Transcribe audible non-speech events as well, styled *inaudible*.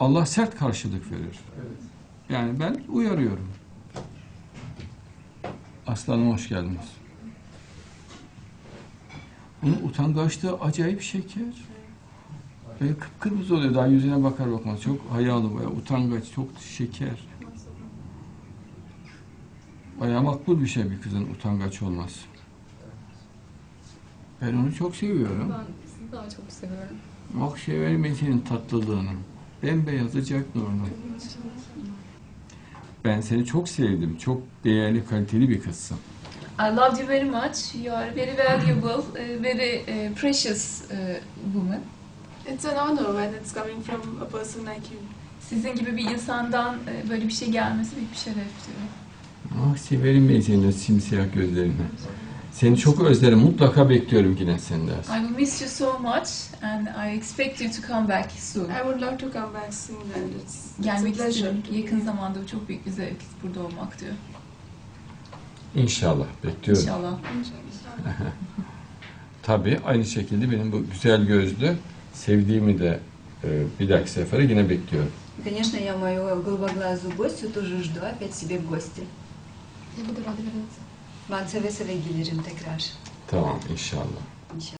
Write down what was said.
Allah sert karşılık verir. Yani ben uyarıyorum. Aslanım hoş geldiniz. Bunun utangaçlığı acayip şeker. Böyle kıpkırmızı oluyor daha yüzüne bakar bakmaz. Çok hayalı bayağı utangaç, çok şeker. Bayağı makbul bir şey bir kızın utangaç olması. Ben onu çok seviyorum. Ben sizi daha çok seviyorum. Bak severim senin tatlılığını. Bembeyaz sıcak nurunu. Ben seni çok sevdim. Çok değerli, kaliteli bir kızsın. I loved you very much. You are very valuable, uh, very uh, precious uh, woman. It's an honor when it's coming from a person like you. Sizin gibi bir insandan böyle bir şey gelmesi büyük bir şeref. Ah severim ben senin o simsiyah gözlerini. Seni çok özlerim. Mutlaka bekliyorum yine seni dersin. I will miss you so much and I expect you to come back soon. I would love to come back soon and it's, it's a Gelmek pleasure. istiyorum. to be Yakın here. zamanda çok büyük bir zevk burada olmak diyor. İnşallah bekliyorum. İnşallah. *laughs* İnşallah. Tabii aynı şekilde benim bu güzel gözlü sevdiğimi de e, bir dahaki sefere yine bekliyorum. Конечно, я мою голубоглазую гостью тоже жду опять себе в гости. Я буду рада вернуться. Ben seve seve gelirim tekrar. Tamam inşallah. İnşallah.